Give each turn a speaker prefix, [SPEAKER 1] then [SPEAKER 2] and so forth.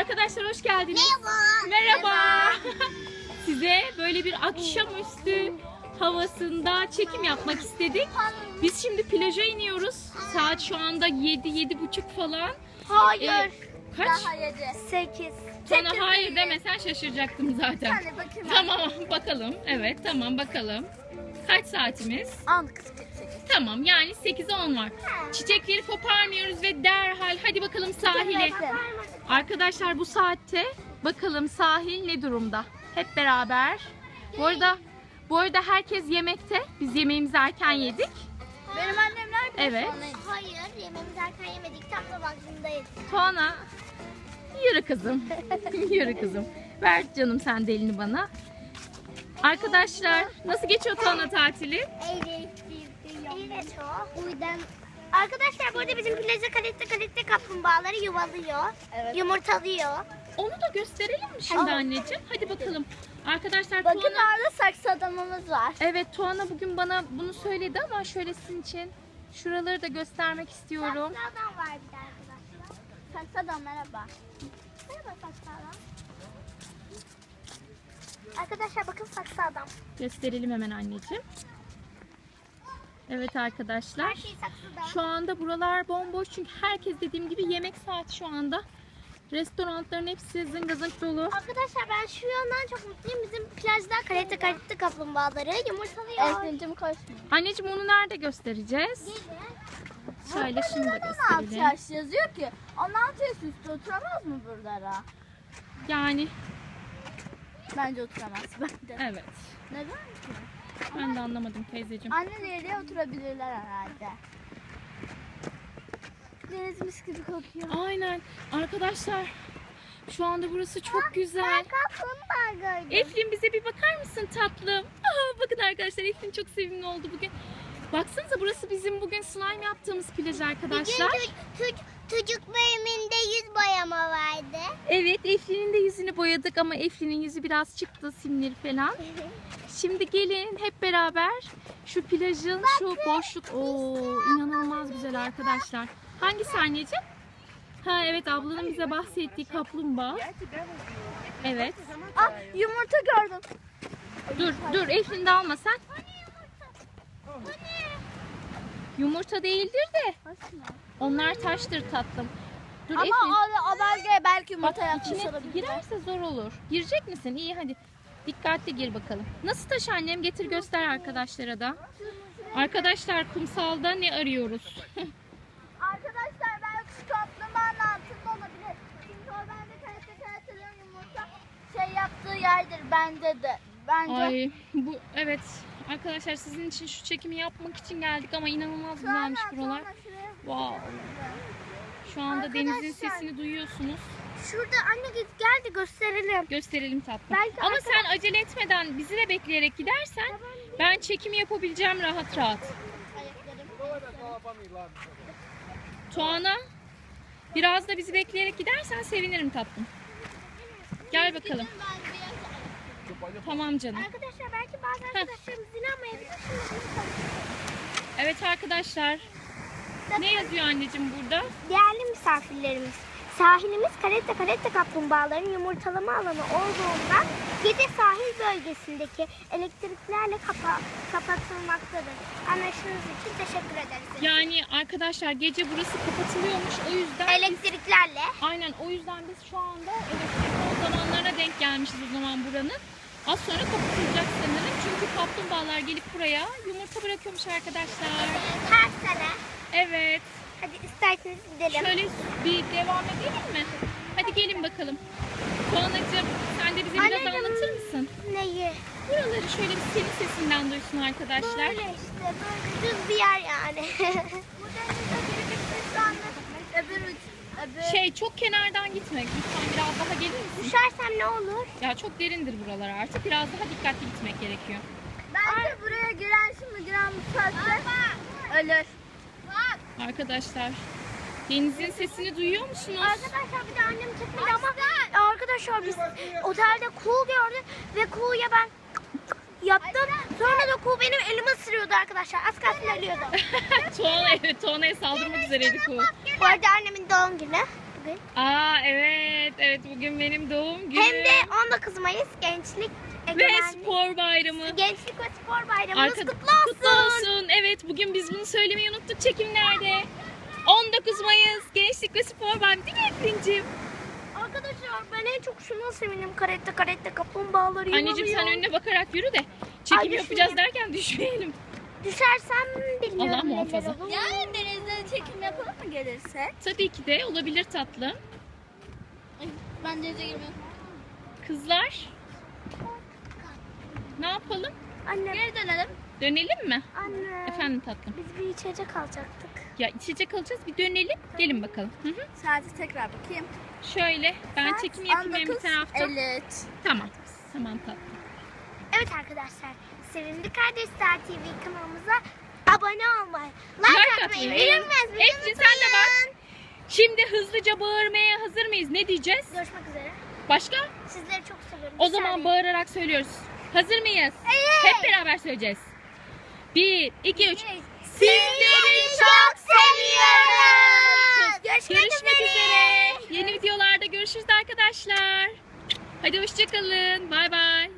[SPEAKER 1] Arkadaşlar hoş geldiniz.
[SPEAKER 2] Merhaba.
[SPEAKER 1] Merhaba. Size böyle bir akşamüstü havasında çekim yapmak istedik. Biz şimdi plaja iniyoruz. Saat şu anda 7 7 buçuk falan.
[SPEAKER 2] Hayır.
[SPEAKER 1] Ee, kaç?
[SPEAKER 2] Daha yedi. Sekiz.
[SPEAKER 1] Sana hayır demesen şaşıracaktım zaten.
[SPEAKER 2] Hadi bakayım.
[SPEAKER 1] Tamam bakalım. Evet tamam bakalım. Kaç saatimiz?
[SPEAKER 2] An kız sekiz.
[SPEAKER 1] Tamam yani 8'e 10 var. Çiçekleri koparmıyoruz ve derhal hadi bakalım sahile. Arkadaşlar bu saatte bakalım sahil ne durumda? Hep beraber. Bu arada bu arada herkes yemekte. Biz yemeğimizi erken yedik.
[SPEAKER 2] Benim annem nerede?
[SPEAKER 1] Evet.
[SPEAKER 2] Hayır, yemeğimizi erken yemedik. Tam da vaktindayız.
[SPEAKER 1] Tuana yürü kızım. yürü kızım. Ver canım sen de elini bana. Arkadaşlar nasıl geçiyor Tuana tatili?
[SPEAKER 2] Evet o. Uydan. Arkadaşlar burada bizim plaja kalite kalite kaplumbağaları yuvalıyor. Yumurtalıyor.
[SPEAKER 1] Onu da gösterelim mi şimdi
[SPEAKER 2] Tamam.
[SPEAKER 1] anneciğim? Hadi bakalım. Arkadaşlar
[SPEAKER 2] Bakın
[SPEAKER 1] Tuana
[SPEAKER 2] orada saksı adamımız var.
[SPEAKER 1] Evet Tuana bugün bana bunu söyledi ama şöyle sizin için şuraları da göstermek istiyorum.
[SPEAKER 2] Saksı adam var bir de arkadaşlar. Saksı adam merhaba. Merhaba saksı adam. Arkadaşlar bakın saksı adam.
[SPEAKER 1] Gösterelim hemen anneciğim. Evet arkadaşlar.
[SPEAKER 2] Her şey.
[SPEAKER 1] Şu anda buralar bomboş çünkü herkes dediğim gibi yemek saati şu anda. Restoranların hepsi zıngazınk dolu.
[SPEAKER 2] Arkadaşlar ben şu yandan çok mutluyum. Bizim plajda kalite kalite kaplumbağaları yumurtalıyor. Efendim koşmuyor.
[SPEAKER 1] Anneciğim onu nerede göstereceğiz? Şöyle şunu da gösterelim.
[SPEAKER 2] yaş yazıyor ki? 16 yaş üstü oturamaz mı buralara?
[SPEAKER 1] Yani
[SPEAKER 2] Bence oturamaz bende.
[SPEAKER 1] evet.
[SPEAKER 2] Neden ki?
[SPEAKER 1] Ben de anlamadım teyzeciğim.
[SPEAKER 2] Anneleriyle oturabilirler herhalde. Denizmiş gibi kokuyor.
[SPEAKER 1] Aynen. Arkadaşlar şu anda burası çok güzel.
[SPEAKER 2] kaplumbağa gördüm.
[SPEAKER 1] Eflin bize bir bakar mısın tatlım? Aa, bakın arkadaşlar Eflin çok sevimli oldu bugün. Baksanıza burası bizim bugün slime yaptığımız plaj arkadaşlar.
[SPEAKER 2] çocuk bölümünde yüz boyama vardı.
[SPEAKER 1] Evet Eflin'in de yüzünü boyadık ama Eflin'in yüzü biraz çıktı simleri falan. Şimdi gelin hep beraber şu plajın şu boşluk. Oo inanılmaz güzel arkadaşlar. Hangisi anneciğim? Ha evet ablanın bize bahsettiği kaplumbağa. Evet.
[SPEAKER 2] Ah yumurta gördüm.
[SPEAKER 1] Dur dur Eflin de alma sen. Yumurta değildir de onlar taştır tatlım. Dur
[SPEAKER 2] Ama
[SPEAKER 1] Eflin.
[SPEAKER 2] o, o bölgeye belki
[SPEAKER 1] Bak
[SPEAKER 2] yumurta yapmış
[SPEAKER 1] içine
[SPEAKER 2] olabilir.
[SPEAKER 1] girerse zor olur. Girecek misin? İyi hadi. Dikkatli gir bakalım. Nasıl taş annem? Getir göster arkadaşlara da. Arkadaşlar kumsalda ne arıyoruz?
[SPEAKER 2] Arkadaşlar belki kaplumbağanın altında olabilir. Çünkü o bence kalite kalitelerin yumurta şey yaptığı yerdir bence de. Bence.
[SPEAKER 1] Ay bu evet. Arkadaşlar sizin için şu çekimi yapmak için geldik ama inanılmaz güzelmiş buralar. Wow. Şu anda denizin
[SPEAKER 2] Arkadaşlar.
[SPEAKER 1] sesini duyuyorsunuz.
[SPEAKER 2] Şurada anne git gel de gösterelim.
[SPEAKER 1] Gösterelim tatlım.
[SPEAKER 2] Belki
[SPEAKER 1] Ama
[SPEAKER 2] arkadaş-
[SPEAKER 1] sen acele etmeden bizi de bekleyerek gidersen ben çekimi yapabileceğim rahat rahat. Tuana biraz da bizi bekleyerek gidersen sevinirim tatlım. Gel bakalım. Tamam canım.
[SPEAKER 2] Arkadaşlar belki bazı arkadaşlarımız inanmayabilir.
[SPEAKER 1] Evet arkadaşlar. Ne yazıyor anneciğim burada?
[SPEAKER 2] Değerli misafirlerimiz, sahilimiz karette karette kaplumbağaların yumurtalama alanı olduğundan gece sahil bölgesindeki elektriklerle kapa kapatılmaktadır. Anlaştığınız için teşekkür ederiz.
[SPEAKER 1] Yani arkadaşlar gece burası kapatılıyormuş. O yüzden biz,
[SPEAKER 2] Elektriklerle.
[SPEAKER 1] aynen o yüzden biz şu anda elektrik o zamanlarına denk gelmişiz o zaman buranın. Az sonra kapatılacak sanırım. Çünkü kaplumbağalar gelip buraya yumurta bırakıyormuş arkadaşlar.
[SPEAKER 2] Her sene.
[SPEAKER 1] Evet.
[SPEAKER 2] Hadi isterseniz gidelim.
[SPEAKER 1] Şöyle bir devam edelim mi? Hadi gelin bakalım. Tuanacığım sen de bize biraz
[SPEAKER 2] Anneciğim.
[SPEAKER 1] anlatır mısın?
[SPEAKER 2] Neyi?
[SPEAKER 1] Buraları şöyle bir senin sesinden duysun arkadaşlar.
[SPEAKER 2] Böyle işte böyle düz bir yer yani. Burada şu anda öbür uç, öbür...
[SPEAKER 1] Şey çok kenardan gitme. Lütfen biraz daha gelir misin?
[SPEAKER 2] Düşersem ne olur?
[SPEAKER 1] Ya çok derindir buralar artık. Biraz daha dikkatli gitmek gerekiyor.
[SPEAKER 2] Bence buraya giren şimdi giren müsaade ölür.
[SPEAKER 1] Arkadaşlar denizin sesini duyuyor musunuz?
[SPEAKER 2] Arkadaşlar bir de annem çekmedi ama arkadaşlar biz otelde kuğu gördük ve kuğuya ben yaptım. Sonra da kuğu benim elimi ısırıyordu arkadaşlar. Az kalsın ölüyordu.
[SPEAKER 1] Tuana evet Tuana'ya saldırmak üzereydi kuğu.
[SPEAKER 2] Bu arada annemin doğum günü. bugün.
[SPEAKER 1] Aa evet evet bugün benim doğum günüm.
[SPEAKER 2] Hem de 19 Mayıs Gençlik
[SPEAKER 1] ve
[SPEAKER 2] Egemenlik.
[SPEAKER 1] spor bayramı.
[SPEAKER 2] Gençlik ve Spor Bayramınız
[SPEAKER 1] Arka-
[SPEAKER 2] kutlu olsun.
[SPEAKER 1] Kutlu olsun. Evet bugün biz bunu söylemeyi unuttuk çekimlerde. 19 Mayıs Gençlik ve Spor Bayramı değil mi Efrin'cim?
[SPEAKER 2] Ben en çok şuna sevindim. Karette karette kaplumbağaları
[SPEAKER 1] Anneciğim sen
[SPEAKER 2] yuvalıyor.
[SPEAKER 1] önüne bakarak yürü de çekim
[SPEAKER 2] Ay,
[SPEAKER 1] yapacağız derken düşmeyelim.
[SPEAKER 2] Düşersem bilmiyorum
[SPEAKER 1] Allah muhafaza.
[SPEAKER 3] Yarın denizde çekim yapalım mı gelirse?
[SPEAKER 1] Tabii ki de olabilir tatlım.
[SPEAKER 3] Ay, ben denize girmiyorum.
[SPEAKER 1] Kızlar ne yapalım?
[SPEAKER 2] Anne,
[SPEAKER 3] Geri dönelim.
[SPEAKER 1] Dönelim mi?
[SPEAKER 2] anne.
[SPEAKER 1] Efendim tatlım.
[SPEAKER 2] Biz bir içecek alacaktık.
[SPEAKER 1] Ya içecek alacağız bir dönelim. Gelin bakalım. Hı hı.
[SPEAKER 3] Saati tekrar bakayım.
[SPEAKER 1] Şöyle ben
[SPEAKER 3] Saat
[SPEAKER 1] çekim yapayım hem bir
[SPEAKER 3] 19.53.
[SPEAKER 1] tarafta. Tamam. Tamam tatlım.
[SPEAKER 2] Evet arkadaşlar, Sevimli Kardeşler TV kanalımıza abone olmayı, like,
[SPEAKER 1] Like
[SPEAKER 2] atmayı,
[SPEAKER 1] atmayı,
[SPEAKER 2] bilmez
[SPEAKER 1] Eflin sen de bak. Şimdi hızlıca bağırmaya hazır mıyız? Ne diyeceğiz?
[SPEAKER 2] Görüşmek üzere.
[SPEAKER 1] Başka?
[SPEAKER 2] Sizleri çok seviyorum.
[SPEAKER 1] O
[SPEAKER 2] Bir
[SPEAKER 1] zaman
[SPEAKER 2] saniye.
[SPEAKER 1] bağırarak söylüyoruz. Hazır mıyız?
[SPEAKER 2] Evet.
[SPEAKER 1] Hep beraber söyleyeceğiz. Bir, iki, üç.
[SPEAKER 2] Sizleri çok Görüşmek,
[SPEAKER 1] Görüşmek üzere. Yeni videolarda görüşürüz arkadaşlar. Hadi hoşçakalın. Bay bay.